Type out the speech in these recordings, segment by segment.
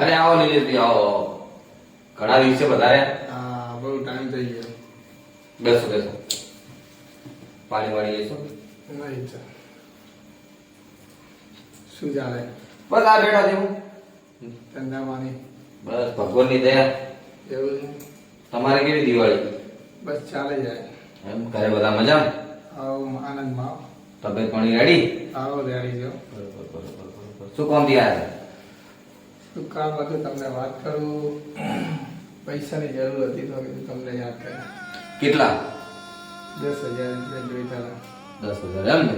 અરે આવો નિલેશભાઈ આવો આવો. ઘણા દિવસે વધારે. હા બહુ ટાઈમ થઈ ગયો. બેસો બેસો. પાણી વાળી લેશો નહીં શું ચાલે? બસ આ બેઠા જેવું ધંધામાંની બસ ભગવાનની દયા. એવું છે? તમારે કેવી દિવાળી? બસ ચાલે જાય એમ ઘરે બધા મજા આવો આનંદમાં. તબિયત પાણી રેડી આવો રેડી જો શું કામ થયા શું કામ હતું તમને વાત કરું. પૈસાની જરૂર હતી તો કીધું તમને યાદ કરે. કેટલા? દસ હજાર એટલે જોઈતા હતા દસ હજાર એમ ને?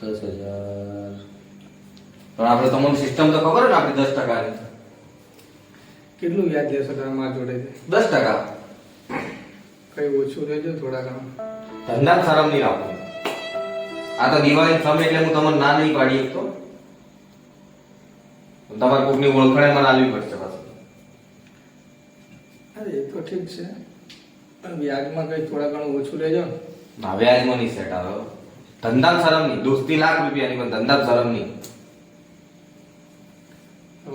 દસ હજાર. પણ આપણે તમને સિસ્ટમ તો ખબર ને આપણી દસ ટકા કેટલું વ્યાજ દેશો તમે મારા જોડે દસ ટકા. કઈ ઓછું રહેજો થોડા ઘણા ધંધા શરમ નહીં રાખો. આ તો દિવાળી સમય એટલે હું તમને ના નહીં પાડી શકતો. તમારે કોકની ઓળખાણે મને આલવી પડશે પાછું. અરે એ તો ઠીક છે. પણ વ્યાજમાં કઈ થોડા ઘણું ઓછું લેજો ને. ના વ્યાજમાં નહીં સેટ આવે ધંધા શરમ નહીં. દોસ્તી લાખ રૂપિયાની પણ ધંધા શરમ નહીં.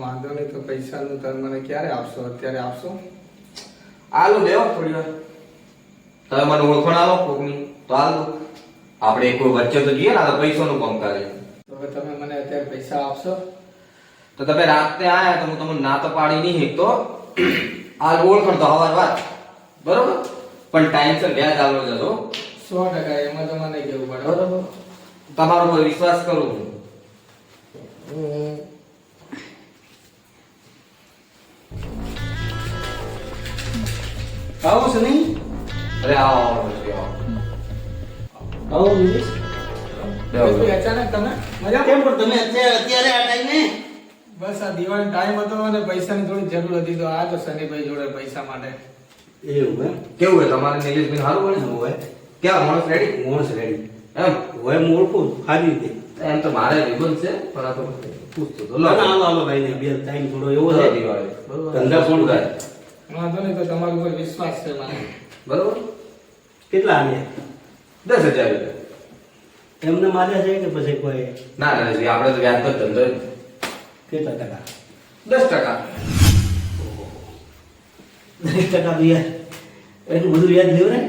વાંધો નહીં તો પૈસાનું તમે મને ક્યારે આપશો? અત્યારે આપશો? આલો લેવો થોડી વાર. તમે મને ઓળખાણ આવો કોકની તો આલો. આપણે કોઈ વચ્ચે તો જઈએ ને તો પૈસાનું કામ કરે તો તમે મને અત્યારે પૈસા આપશો? તો તમે રાતે આયા તો હું તમને ના તો પાડી નહીં એક તો આ ઓળખાણ કરતો હવાર વાત. બરોબર? પણ ટાઈમસર વ્યાજ આલો જતો સો ટકા એમાં તો કેવું પડે. બરોબર? તમારો પર વિશ્વાસ કરું. હું આવો નહીં? અરે આવો આવો આવો. અચાનક તમે? મજા કેમ પણ તમે અત્યારે અત્યારે આ ટાઈમે બસ આ દિવાળી ટાઈમ હતો અને પૈસાની થોડી જરૂર હતી તો આ તો શનિભાઈ જોડે પૈસા માટે. એવું એમ? કેવું હોય? તમારે નિલેશભાઈ સારું પડે ને હોય? ક્યાં માણસ રેડી માણસ રેડી એમ? હોય હું ઓળખું સારી રીતે? એમ તો મારે રિબન છે પણ આ તો પૂછતો તો ના, ના, હાલો હાલો ભાઈ ને બે ટાઈમ થોડો એવો છે. દિવાળી. ધંધા કોણ થાય વાંધો નહીં તો તમારા ઉપર વિશ્વાસ છે મને બરોબર. કેટલા આને દસ હજાર રૂપિયા. એમને માર્યા છે કે પછી કોઈ? ના ના આપણે તો વ્યાજ તો ધંધો. કેટલા ટકા? દસ ટકા. દસ ટકા બી એટલું બધું વ્યાજ લેવું ને?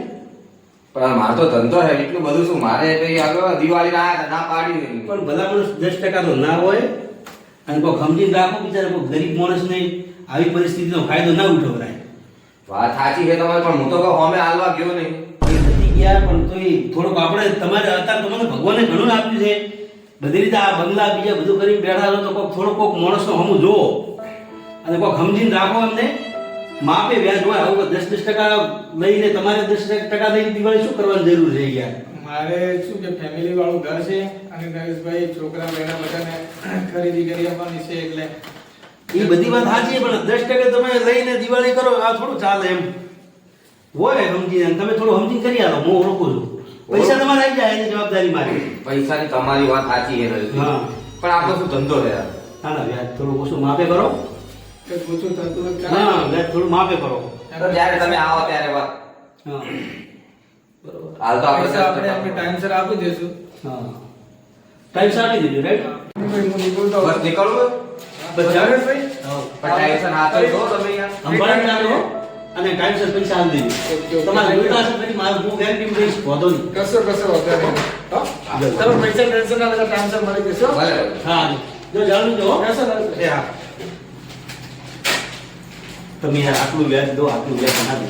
પણ મારો તો ધંધો છે એટલું બધું શું? મારે કઈ આગળ દિવાળી ના ના પાડી પણ ભલા માણસ દસ ટકા તો ના હોય અને કોઈ સમજીને રાખો બિચારા કોઈ ગરીબ માણસને આવી પરિસ્થિતિનો ફાયદો ના ઉઠવરાય. વાત સાચી છે તમારે પણ હું તો કહું અમે હાલવા ગયો નહીં. નથી ગયા પણ તોય થોડુંક આપણે તમારે અત્યારે તમને ભગવાને ઘણું આપ્યું છે. બધી રીતે આ બંગલા બીજા બધું કરીને બેઠા છો તો કોઈક થોડો કોઈક માણસનો હમું જોવો. અને કોઈક સમજીને રાખો એમને. માપે વ્યાજ હોય આવું દસ દસ ટકા લઈને તમારે દસ ટકા લઈને દિવાળી શું કરવાની જરૂર છે યાર મારે શું કે ફેમિલી વાળું ઘર છે અને નરેશભાઈ છોકરા બેના બધાને ખરીદી કરી આપવાની છે એટલે એ બધી વાત સાચી પણ દસ ટકા તમે લઈને દિવાળી કરો આ થોડું ચાલે એમ. હોય સમજીને તમે થોડું સમજીને કરી આવો હું ઓળખું છું. પૈસા તમારે આવી જાય એની જવાબદારી મારી. પૈસાની તમારી વાત સાચી એ રહી હા. પણ આપણો શું ધંધો રહ્યા ના ના વ્યાજ થોડું ઓછું માપે કરો. ઓછું થતું ના વ્યાજ થોડું માપે કરો. જયારે જ્યારે તમે આવો ત્યારે વાત. હા. બરોબર હાલ તો આપણે આપણે. ટાઈમસર આપી દઈશું હા. ટાઈમસર આપી દીધું રાઈટ નીકળતો બસ નીકળવું બસ હા. પણ ટાઈમસર હાથ દો તમે યાર. સંભાળી રાખો અને ટાઈમસર પૈસા આપી દીધું તમારે જોઈતા હશે પછી મારું હું ગેરંટી દઈશ વાંધો નહીં. કશો કશો વધારે નહીં. તમે પૈસા ટેન્શન ના લેતા ટાઈમસર મળી જશો. હા. જો જાણું જો કશો હા. તમે આટલું વ્યાજ દો આટલું વ્યાજ ના દો.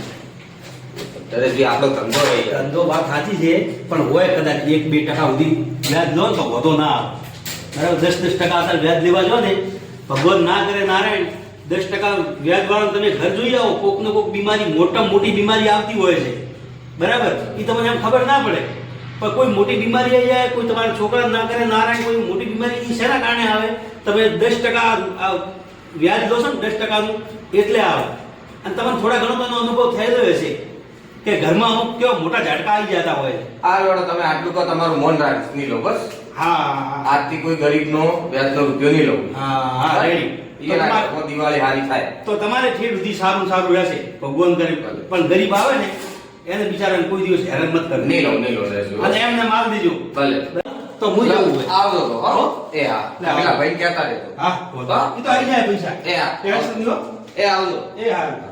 નરેશભાઈ આપણો ધંધો હોય. ધંધો વાત સાચી છે પણ હોય કદાચ એક બે ટકા સુધી વ્યાજ લો તો વધો ના આવે. બરાબર દસ દસ ટકા અત્યારે વ્યાજ લેવા જો ને ભગવાન ના કરે નારાયણ દસ ટકા વ્યાજ વાળા તમે ઘર જોઈ આવો કોક ને કોક બીમારી મોટા મોટી બીમારી આવતી હોય છે. બરાબર? એ તમને એમ ખબર ના પડે. પણ કોઈ મોટી બીમારી આવી જાય કોઈ તમારા છોકરા ના કરે ના નારાયણ કોઈ મોટી બીમારી એ શેના કારણે આવે? તમે દસ ટકા વ્યાજ લો છો ને દસ ટકાનું એટલે આવે. અને તમને થોડા ઘણો તો એનો અનુભવ થયેલો હશે કે ઘરમાં અમુક કેવા મોટા ઝાટકા આવી જતા હોય. છે. આ લોડો તમે આટલું કહો તમારું મન રાખ નહીં લો બસ. હા આજથી કોઈ ગરીબનો વ્યાજનો રૂપિયો નહીં લો. હા હા રેડી રાખો, દિવાળી હારી થાય. તો તમારે ઠેર સુધી સારું સારું રહેશે. ભગવાન કરે. પણ ગરીબ આવે ને એને બિચારાને કોઈ દિવસ હેરાન મત કરે નહીં નહીં નરેશભાઈ. અને એમને માલ દેજો. ભલે. તો હું જાઉં આવજો તો હો? એ હા. પેલા ભાઈ કહેતા રહેજો. હા એ તો આવી જાય પૈસા. એ હો. એ આવજો. એ હારું.